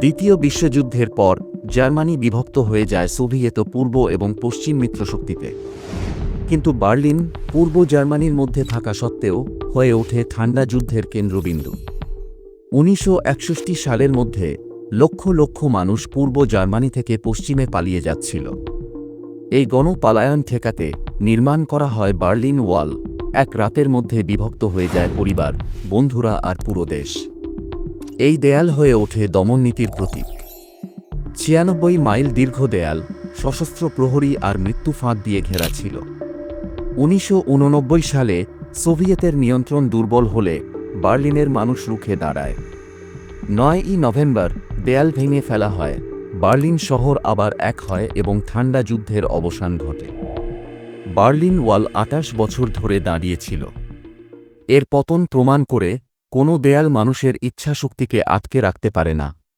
দ্বিতীয় বিশ্বযুদ্ধের পর, জার্মানি বিভক্ত হয়ে যায় সোভিয়েত পূর্ব এবং পশ্চিম মিত্রশক্তিতে। কিন্তু বার্লিন, পূর্ব জার্মানির মধ্যে থাকা সত্ত্বেও, হয়ে ওঠে ঠান্ডা যুদ্ধের কেন্দ্রবিন্দু। উনিশশো সালের মধ্যে, লক্ষ লক্ষ মানুষ পূর্ব জার্মানি থেকে পশ্চিমে পালিয়ে যাচ্ছিল। এই গণপালায়ন ঠেকাতে নির্মাণ করা হয় বার্লিন ওয়াল, এক রাতের মধ্যে বিভক্ত হয়ে যায় পরিবার, বন্ধুরা আর পুরো দেশ। এই দেয়াল হয়ে ওঠে দমননীতির প্রতীক। ছিয়ানব্বই মাইল দীর্ঘ দেয়াল সশস্ত্র প্রহরী আর মৃত্যু ফাঁদ দিয়ে ঘেরা ছিল। উনিশশো উননব্বই সালে সোভিয়েতের নিয়ন্ত্রণ দুর্বল হলে বার্লিনের মানুষ রুখে দাঁড়ায়। নয়ই নভেম্বর দেয়াল ভেঙে ফেলা হয়, বার্লিন শহর আবার এক হয় এবং ঠান্ডা যুদ্ধের অবসান ঘটে। বার্লিন ওয়াল আটাশ বছর ধরে দাঁড়িয়েছিল এর পতন প্রমাণ করে কোনো দেয়াল মানুষের ইচ্ছাশক্তিকে আটকে রাখতে পারে না।